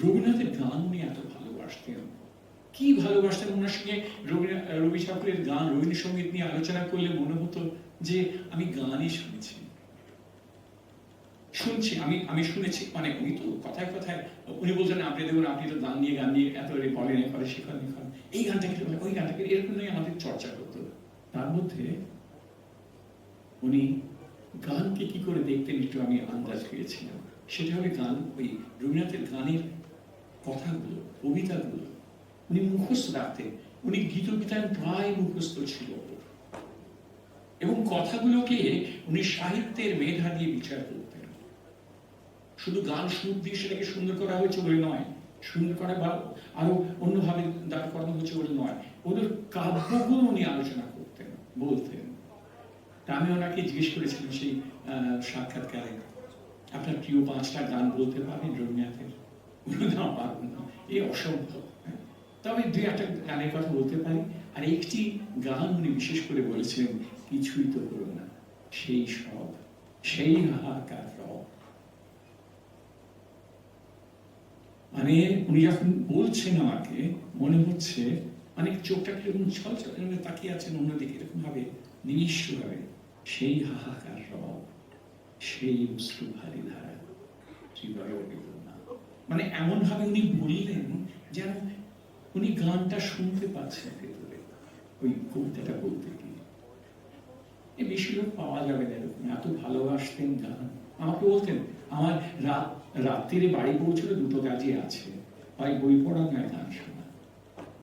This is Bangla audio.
রবীন্দ্রনাথের গান উনি এত ভালোবাসতেন কি ভালোবাসতেন ওনার সঙ্গে? রবি ঠাকুরের গান, রবীন্দ্রসঙ্গীত নিয়ে আলোচনা করলে মনে হতো যে আমি গানই শুনেছি। শুনছি, আমি আমি শুনেছি মানে উনি তো কথায় কথায়, উনি বলছেন আপনি দেখুন, আপনি তো গান নিয়ে গান নিয়ে এত বলেন করে শেখান লেখান এই গানটা কি, ওই গানটাকে এরকম নিয়ে আমাদের চর্চা করতো। তার মধ্যে উনি গানকে কি করে দেখতেন একটু আমি আন্দাজ পেয়েছিলাম। সেটা হবে গান, ওই রবীন্দ্রনাথের গানের কথাগুলো, কবিতাগুলো উনি মুখস্থ রাখতেন। উনি গীত গীতায়ন প্রায় মুখস্থ ছিল। এবং কথাগুলোকে উনি সাহিত্যের মেধা দিয়ে বিচার করতেন। শুধু গান সুর দিয়ে সেটাকে সুন্দর করা হয়েছে বলে নয়, সুন্দর করা বা আরও অন্যভাবে দাঁড় করানো হয়েছে বলে নয় ওদের কাব্যগুলো উনি আলোচনা করতেন, বলতেন। তা আমি ওনাকে জিজ্ঞেস করেছিলাম সেই সাক্ষাৎকারে, আপনার প্রিয় পাঁচটা গান বলতে পারবেন রবীন্দ্রনাথের? এই অসম্ভব। তবে দুই একটা গানের কথা বলতে পারি। আর একটি গান উনি বিশেষ করে বলেছিলেন, কিছুই তো না, সেই সব, সেই হাহাকার রব। মানে উনি যখন বলছেন আমাকে, মনে হচ্ছে মানে চোখটা কীরকম ছল ছল তাকিয়ে আছেন অন্যদিকে এরকম ভাবে নিমিষ্য ভাবে সেই হাহাকার রব, সেই অশ্রু ভারী ধারা মানে এমন ভাবে উনি বললেন যেন উনি গানটা শুনতে পাচ্ছেন। ভেতরে ওই কবিতাটা বলতে গিয়ে। এ বেশি পাওয়া যাবে না এরকম। এত ভালোবাসতেন গান। আমাকে বলতেন, আমার রাত রাত্রিরে বাড়ি পৌঁছলে দুটো কাজই আছে। হয় বই পড়া নয়, গান শোনা।